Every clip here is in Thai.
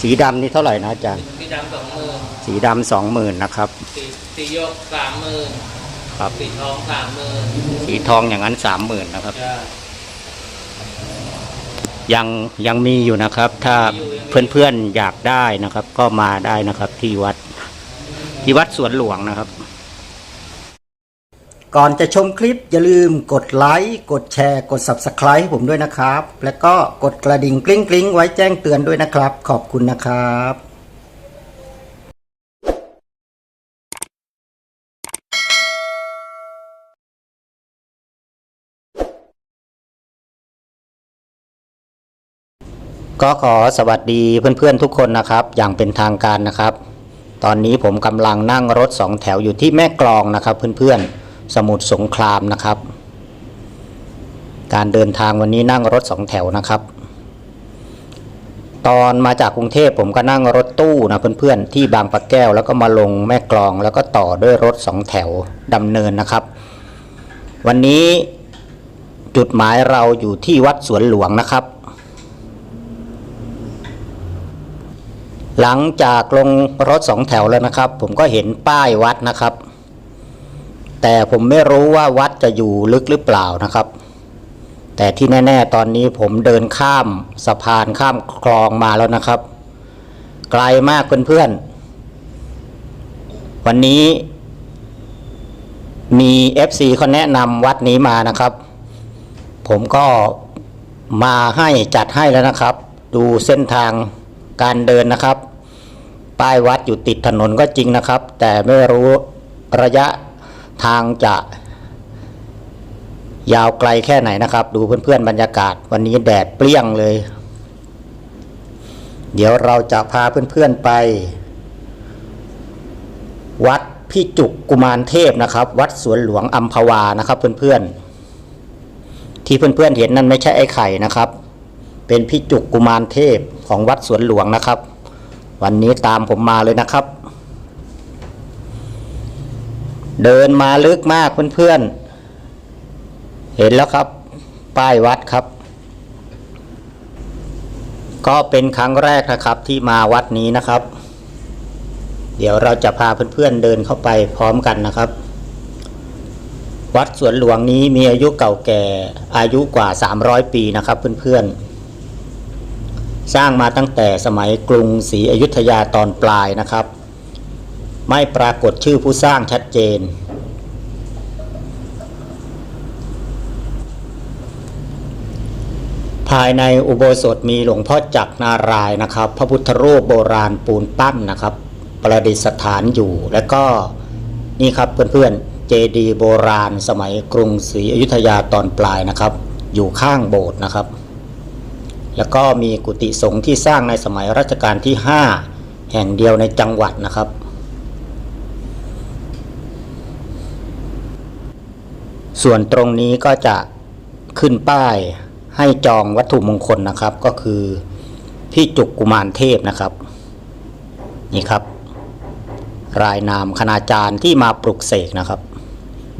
สีดำนี่เท่าไหร่นะอาจารย์ สีดำสองหมื่นสีดำสองหมื่นนะครับ สีสียกสามหมื่นครับ สีทองสามหมื่นสีทองอย่างนั้นสามหมื่นนะครับ จ้ายังยังมีอยู่นะครับ ถ้ามีอยู่ยังมีเพื่อนๆอยากได้นะครับ ก็มาได้นะครับที่วัดที่วัดสวนหลวงนะครับ ก่อนจะชมคลิปอย่าลืมกดไลค์กดแชร์ กด Subscribe ให้ผมด้วยนะครับ และก็กดกระดิ่งกริ๊งกริ๊งไว้แจ้งเตือนด้วยนะครับ ขอบคุณนะครับก็ขอสวัสดีเพื่อนๆทุกคนนะครับ อย่างเป็นทางการนะครับ ตอนนี้ผมกำลังนั่งรถสองแถวอยู่ที่แม่กลองนะครับเพื่อนๆ สมุทรสงครามนะครับ การเดินทางวันนี้นั่งรถสองแถวนะครับ ตอนมาจากกรุงเทพผมก็นั่งรถตู้นะเพื่อนๆที่บางปะแก้วแล้วก็มาลงแม่กลองแล้วก็ต่อด้วยรถสองแถวดำเนินนะครับ วันนี้จุดหมายเราอยู่ที่วัดสวนหลวงนะครับ หลังจากลงรถสองแถวแล้วนะครับ ผมก็เห็นป้ายวัดนะครับ แต่ผมไม่รู้ว่าวัดจะอยู่ลึกหรือเปล่านะครับ แต่ที่แน่ ๆ ตอนนี้ผมเดินข้ามสะพานข้ามคลองมาแล้วนะครับ ไกลมากเพื่อนๆวันนี้มี FC เขาแนะนำวัดนี้มานะครับ ผมก็มาให้จัดให้แล้วนะครับ ดูเส้นทางการเดินนะครับ ป้ายวัดอยู่ติดถนนก็จริงนะครับ แต่ไม่รู้ระยะ ทางจะยาวไกลแค่ไหนนะครับ ดูเพื่อนๆบรรยากาศ วันนี้แดดเปรี้ยงเลย เดี๋ยวเราจะพาเพื่อนๆไป วัดพี่จุกกุมารเทพนะครับ วัดสวนหลวงอัมพวานะครับ เพื่อนๆ ที่เพื่อนๆเห็นนั่นไม่ใช่ไอ้ไข่นะครับ เป็นพี่จุกกุมารเทพของวัดสวนหลวงนะครับ วันนี้ตามผมมาเลยนะครับ เดินมาลึกมากเพื่อนๆ เห็นแล้วครับ ป้ายวัดครับ ก็เป็นครั้งแรกนะครับที่มาวัดนี้นะครับ เดี๋ยวเราจะพาเพื่อนๆเดินเข้าไปพร้อมกันนะครับ วัดสวนหลวงนี้มีอายุเก่าแก่อายุกว่า 300 ปีนะครับเพื่อนๆ สร้างมาตั้งแต่สมัยกรุงศรีอยุธยาตอนปลายนะครับ ไม่ปรากฏชื่อผู้สร้างชัดเจน ภายในอุโบสถมีหลวงพ่อจักรนารายนะครับ พระพุทธรูปโบราณปูนปั้นนะครับ ประดิษฐานอยู่แล้วก็นี่ครับเพื่อนๆเจดีย์โบราณสมัยกรุงศรีอยุธยาตอนปลายนะครับ อยู่ข้างโบสถ์นะครับ แล้วก็มีกุฏิสงฆ์ที่สร้างในสมัยรัชกาลที่ 5 แห่งเดียวในจังหวัดนะครับ ส่วนตรงนี้ก็จะขึ้นป้ายให้จองวัตถุมงคลนะครับ ก็คือพี่จุกกุมารเทพนะครับ นี่ครับ รายนามคณาจารย์ที่มาปลุกเสกนะครับ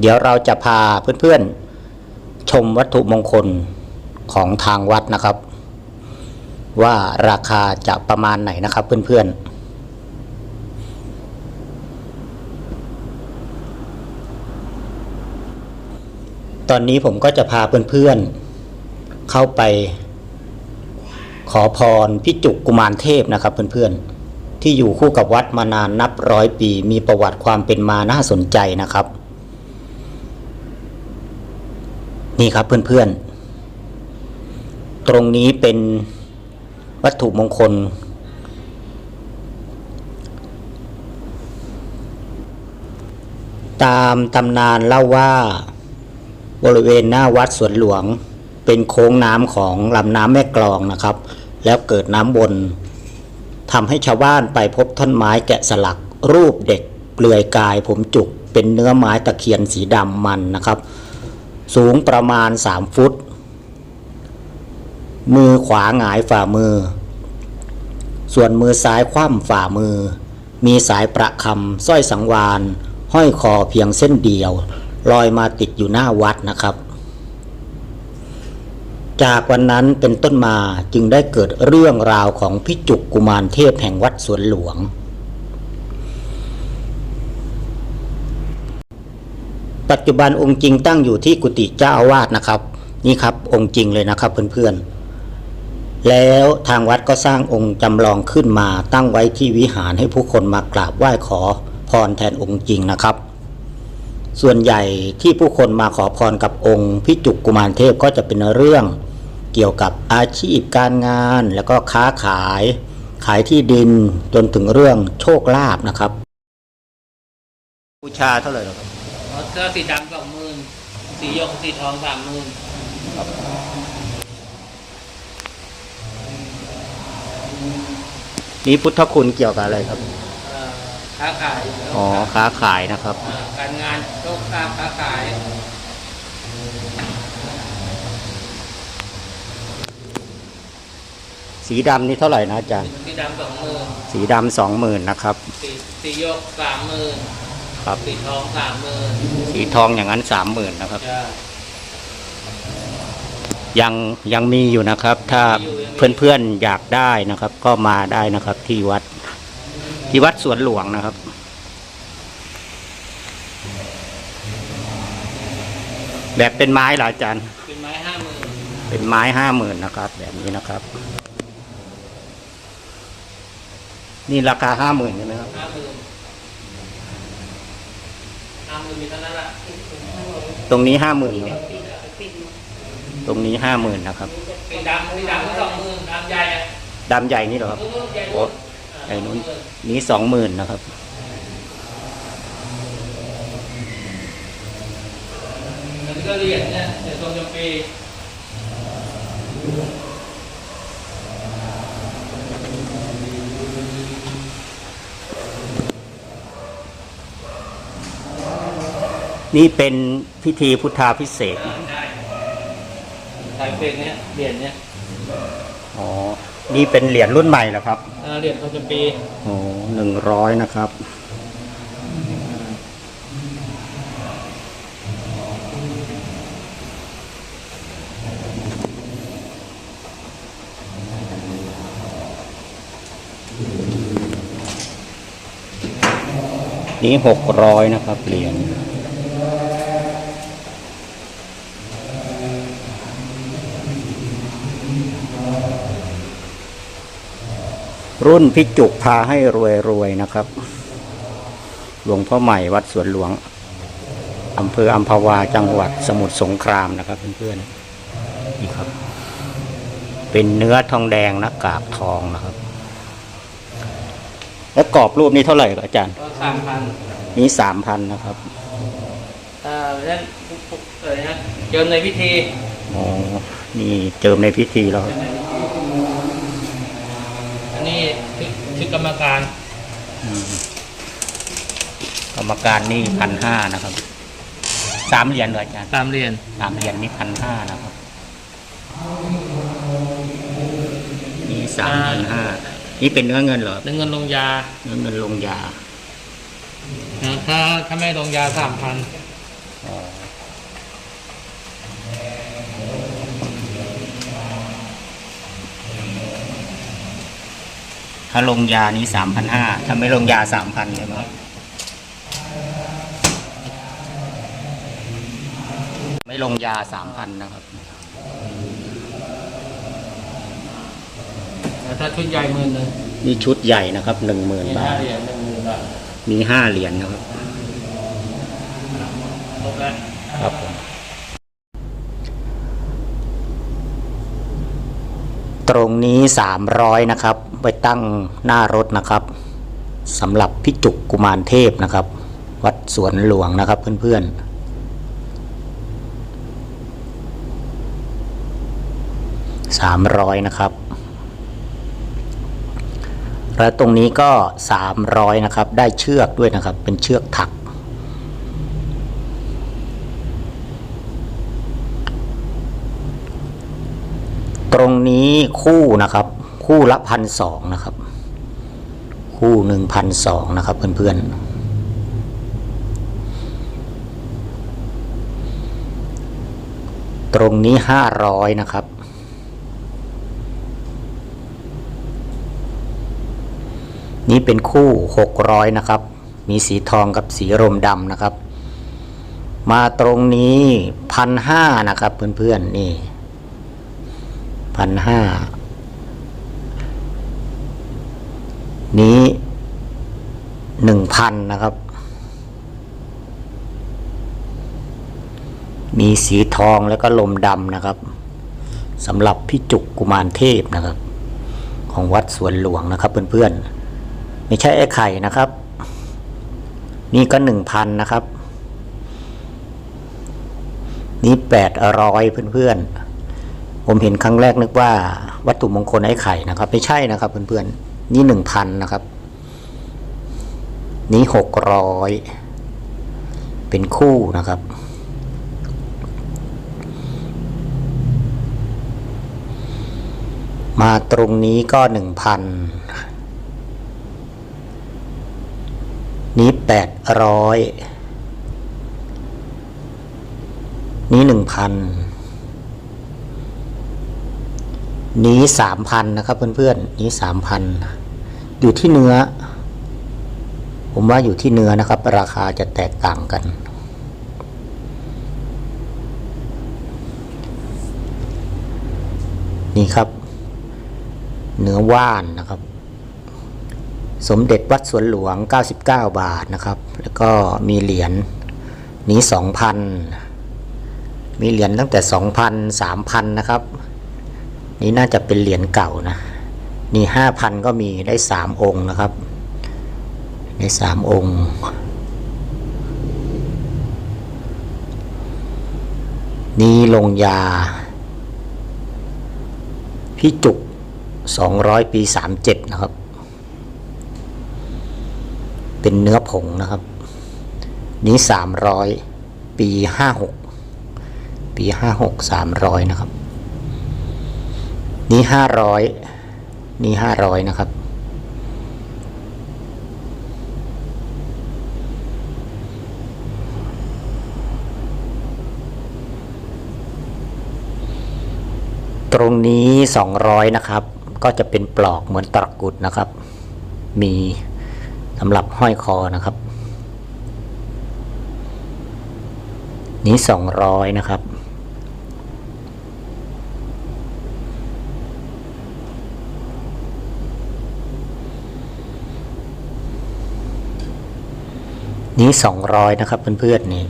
เดี๋ยวเราจะพาเพื่อนๆชมวัตถุมงคลของทางวัดนะครับ ว่าราคาจะประมาณไหนนะครับเพื่อนๆ ตอนนี้ผมก็จะพาเพื่อนๆ เข้าไป ขอพรพิจุกกุมารเทพนะครับเพื่อนๆ ที่อยู่คู่กับวัดมานานนับร้อยปี มีประวัติความเป็นมาน่าสนใจนะครับ นี่ครับเพื่อนๆ ตรงนี้เป็นวัตถุมงคล ตามตำนานเล่าว่า บริเวณหน้าวัดสวนหลวง เป็นโค้งน้ำของลำน้ำแม่กลองนะครับ แล้วเกิดน้ำวนทำให้ชาวบ้านไปพบท่อนไม้แกะสลักรูปเด็กเปลือยกายผมจุก เป็นเนื้อไม้ตะเคียนสีดำมันนะครับ สูงประมาณ 3 ฟุต มือขวาหงายฝ่ามือ ส่วนมือซ้ายคว่ำฝ่ามือ มีสายประคำสร้อยสังวาน ห้อยคอเพียงเส้นเดียว ลอยมาติดอยู่หน้าวัดนะครับ จากวันนั้นเป็นต้นมาจึงได้เกิดเรื่องราวของพิจุกกุมารเทพแห่งวัดสวนหลวง ปัจจุบันองค์จริงตั้งอยู่ที่กุฏิเจ้าอาวาสนะครับ นี่ครับองค์จริงเลยนะครับเพื่อนๆ แล้วทางวัดก็สร้างองค์จำลองขึ้นมาตั้งไว้ที่วิหารให้ผู้คนมากราบไหว้ขอพรแทนองค์จริงนะครับ ส่วนใหญ่ที่ผู้คนมาขอพรกับองค์พิจุกกุมารเทพก็จะเป็นเรื่องเกี่ยวกับอาชีพการงานแล้วก็ค้าขาย ขายที่ดินจนถึงเรื่องโชคลาภนะครับ บูชาเท่าไหร่ครับเอาเสื้อสีดำสองหมื่นสีหยกสีทองสามหมื่นนี่พุทธคุณเกี่ยวกับอะไรครับเอ่อ ค้าขายอ๋อค้าขายนะครับเอ่อการงานโชคลาภค้าขายสีดำนี่เท่าไหร่นะอาจารย์ สีดำสองหมื่นสีดำสองหมื่นนะครับ สีสีหยกสามหมื่นครับ สีทองสามหมื่นสีทองอย่างนั้นสามหมื่นนะครับจะยังยังมีอยู่นะครับ ถ้าเพื่อนๆอยากได้นะครับ ก็มาได้นะครับที่วัด ที่วัดสวนหลวงนะครับ แบบเป็นไม้เหรออาจารย์เป็นไม้ห้าหมื่นเป็นไม้ห้าหมื่นนะครับ แบบนี้นะครับ นี่ราคาห้าหมื่นใช่ไหมครับห้าหมื่นห้าหมื่นมีเท่านั้นแหละตรงนี้ห้าหมื่นครับตรงนี้ห้าหมื่นนะครับสีดำสีดำก็สองหมื่นดำใหญ่อะดำใหญ่นี่เหรอครับนู้นๆใหญ่โอ้นู้น ไอ้นู้นนี้สองหมื่นนะครับอันนี้ก็เรียญเนี่ยเหรียญทรงจำปีนี่เป็นพิธีพุทธาพิเศษได้ถ่ายเป็นเนี่ยเรียญเนี่ย อ๋อ นี่เป็นเหรียญรุ่นใหม่เหรอครับเอ่อเหรียญทรงจำปีโอ้หนึ่งร้อยนะครับ นี่หกร้อยนะครับเหรียญ รุ่นพิจุกพาให้รวยรวยๆนะครับ หลวงพ่อใหม่วัดสวนหลวงอำเภออัมพวาจังหวัดสมุทรสงครามนะครับเพื่อนๆนี่ครับ เป็นเนื้อทองแดงนะกากทองนะครับ แล้วกรอบรูปนี้เท่าไหร่ครับอาจารย์ก็สามพันนี้สามพันนะครับเอ่อนั่นเอ่ยนะเจิมในพิธีอ๋อนี่เจิมในพิธีแล้วครับ อันนี้ ชื่อชื่อกรรมการอืมกรรมการนี่พันห้านะครับ สามเหรียญเหรออาจารย์ตามเหรียญสามเหรียญนี่พันห้านะครับนี่สามพันห้านี่เป็นเนื้อเงินเหรอเรื่องเงินลงยาเนื้อเงินลงยานะถ้าถ้าไม่ลงยาสามพัน อ๋อ ถ้าลงยานี้สามพันห้าถ้าไม่ลงยาสามพันใช่ไหมครับไม่ลงยาสามพันนะครับ แต่ถ้าชุดใหญ่หมื่นหนึ่งนี่ชุดใหญ่นะครับหนึ่งหมื่นมีบาห้าท เหรียญหนึ่งหมื่นบาทมีห้าเหรียญนะครับ ครบแล้ว ครับผมตรงนี้สามร้อยนะครับ ไปตั้งหน้ารถนะครับสำหรับพิจุกกุมารเทพนะครับ วัดสวนหลวงนะครับเพื่อนๆสามร้อยนะครับ แล้วตรงนี้ก็สามร้อยนะครับ ได้เชือกด้วยนะครับ เป็นเชือกถัก ตรงนี้คู่นะครับ คู่ละพันสองนะครับ คู่หนึ่งพันสองนะครับเพื่อนๆ ตรงนี้ห้าร้อยนะครับ นี่เป็นคู่หกร้อยนะครับ มีสีทองกับสีรมดำนะครับ มาตรงนี้พันห้านะครับเพื่อนๆ นี่พันห้า นี้หนึ่งพันนะครับ มีสีทองแล้วก็ลมดำนะครับสำหรับพี่จุกกุมารเทพนะครับ ของวัดสวนหลวงนะครับเพื่อนๆ ไม่ใช่ไอ้ไข่นะครับ นี่ก็หนึ่งพันนะครับ นี่แปดร้อยเพื่อนๆ ผมเห็นครั้งแรกนึกว่าวัตถุมงคลไอ้ไข่นะครับ ไม่ใช่นะครับเพื่อนๆ นี่หนึ่งพันนะครับ นี่หกร้อยเป็นคู่นะครับ มาตรงนี้ก็หนึ่งพันนี้แปดร้อยนี้หนึ่งพัน หนีสามพันนะครับเพื่อนๆหนีสามพันอยู่ที่เนื้อ ผมว่าอยู่ที่เนื้อนะครับ ราคาจะแตกต่างกัน นี่ครับ เนื้อว่านนะครับ สมเด็จวัดสวนหลวง 99 บาทนะครับ แล้วก็มีเหรียญนี้2,000 มีเหรียญตั้งแต่ 2,000 3,000 นะครับ นี่น่าจะเป็นเหรียญเก่านะ นี่5,000ก็มีได้3องค์นะครับ ได้3องค์นี่ลงยา พี่จุก 200 ปี 37 นะครับ เป็นเนื้อผงนะครับ นี้ 300 ปี 56 ปี 56 300 นะครับ นี้500นี้500นะครับ ตรงนี้200นะครับ ก็จะเป็นปลอกเหมือนตะกุดนะครับ มีสำหรับห้อยคอนะครับ นี้200นะครับ นี้200นะครับเพื่อนๆนี่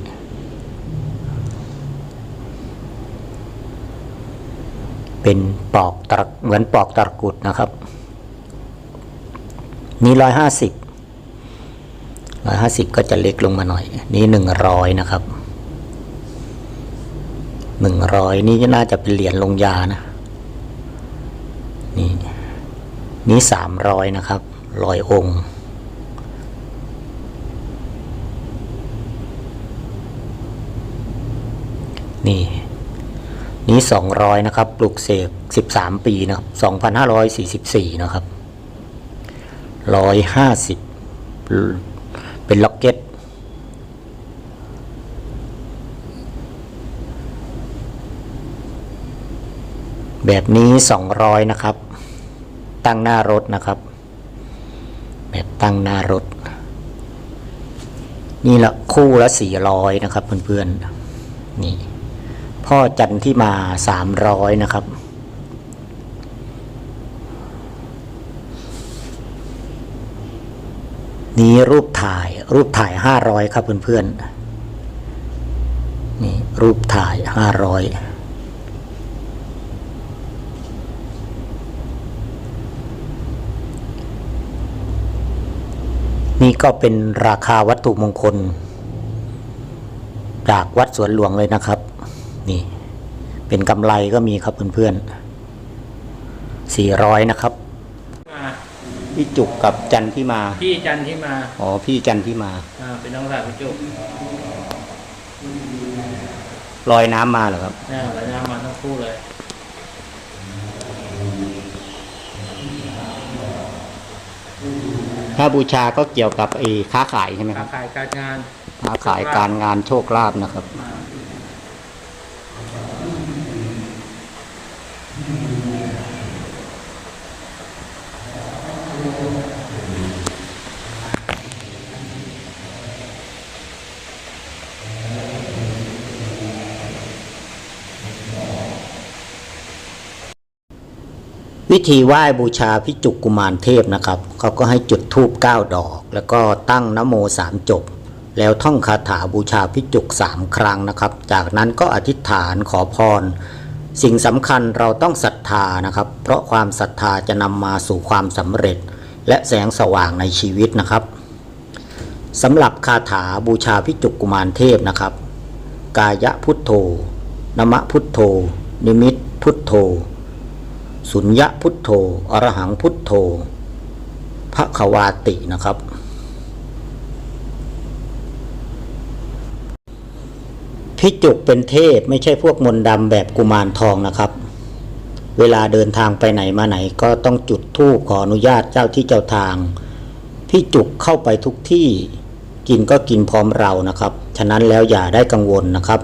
เป็นปอกตะเหมือนปอกตะกุดนะครับนี่ร้อยห้าสิบร้อยห้าสิบก็จะเล็กลงมาหน่อย นี่หนึ่งร้อยนะครับหนึ่งร้อยนี่น่าจะเป็นเหรียญลงยานะ นี่ นี่สามร้อยนะครับร้อยองค์ นี่ นี้สองร้อยนะครับ ปลูกเสกสิบสามปีนะครับสองพันห้าร้อยสี่สิบสี่นะครับร้อยห้าสิบเป็นล็อกเก็ตแบบนี้สองร้อยนะครับ ตั้งหน้ารถนะครับ แบบตั้งหน้ารถ นี่ละคู่ละสี่ร้อยนะครับเพื่อนๆนี่ พ่อจันที่มาสามร้อยนะครับ นี้รูปถ่ายรูปถ่ายห้าร้อยครับเพื่อนๆนี่รูปถ่ายห้าร้อยนี่ก็เป็นราคาวัตถุมงคล จากวัดสวนหลวงเลยนะครับ นี่ เป็นกำไรก็มีครับเพื่อนๆสี่ร้อยนะครับ มาพี่จุกกับจันที่มา พี่จันที่มาอ๋อ พี่จันที่มา อ่าเป็นน้องสาวพี่จุกลอยน้ำมาเหรอครับเนี่ยแล้วน้ำมาทั้งคู่เลยถ้าบูชาก็เกี่ยวกับไอ้ค้าขายใช่ไหมคค้ารับ ขายการงานค้าขายการงานโชคลาภนะครับน วิธีไหว้บูชาพิจุกกุมารเทพนะครับเขาก็ให้จุดธูปเก้าดอก แล้วก็ตั้งนโมสามจบ แล้วท่องคาถาบูชาพิจุกสามครั้งนะครับ จากนั้นก็อธิษฐานขอพร สิ่งสำคัญเราต้องศรัทธานะครับ เพราะความศรัทธาจะนำมาสู่ความสำเร็จ และแสงสว่างในชีวิตนะครับสำหรับคาถาบูชาพิจุกกุมารเทพนะครับ กายะพุทโธนมะพุทโธ นิมิตพุทโธ สุญญพุทโธอรหังพุทโธพระขวาตินะครับ พิจุกเป็นเทพไม่ใช่พวกมนต์ดำแบบกุมารทองนะครับ เวลาเดินทางไปไหนมาไหนก็ต้องจุดธูปขออนุญาตเจ้าที่เจ้าทางพี่จุกเข้าไปทุกที่กินก็กินพร้อมเรานะครับ ฉะนั้นแล้วอย่าได้กังวลนะครับ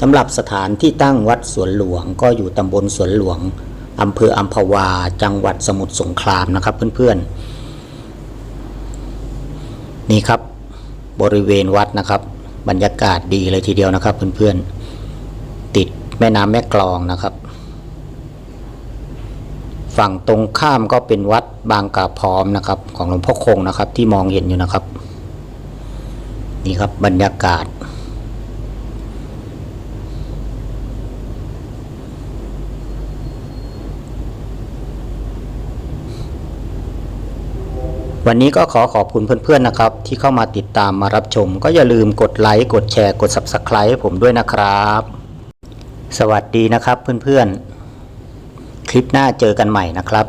สำหรับสถานที่ตั้งวัดสวนหลวงก็อยู่ตำบลสวนหลวง อำเภออัมพวา จังหวัดสมุทรสงครามนะครับเพื่อนๆ นี่ครับบริเวณวัดนะครับ บรรยากาศดีเลยทีเดียวนะครับเพื่อนๆ ติดแม่น้ำแม่กลองนะครับ ฝั่งตรงข้ามก็เป็นวัดบางกาพร้อมนะครับ ของหลวงพ่อคงนะครับที่มองเห็นอยู่นะครับ นี่ครับบรรยากาศ วันนี้ก็ขอขอบคุณเพื่อนๆนะครับ ที่เข้ามาติดตามมารับชม ก็อย่าลืมกดไลค์กดแชร์กด Subscribe ให้ผมด้วยนะครับ สวัสดีนะครับเพื่อนๆ คลิปหน้าเจอกันใหม่นะครับ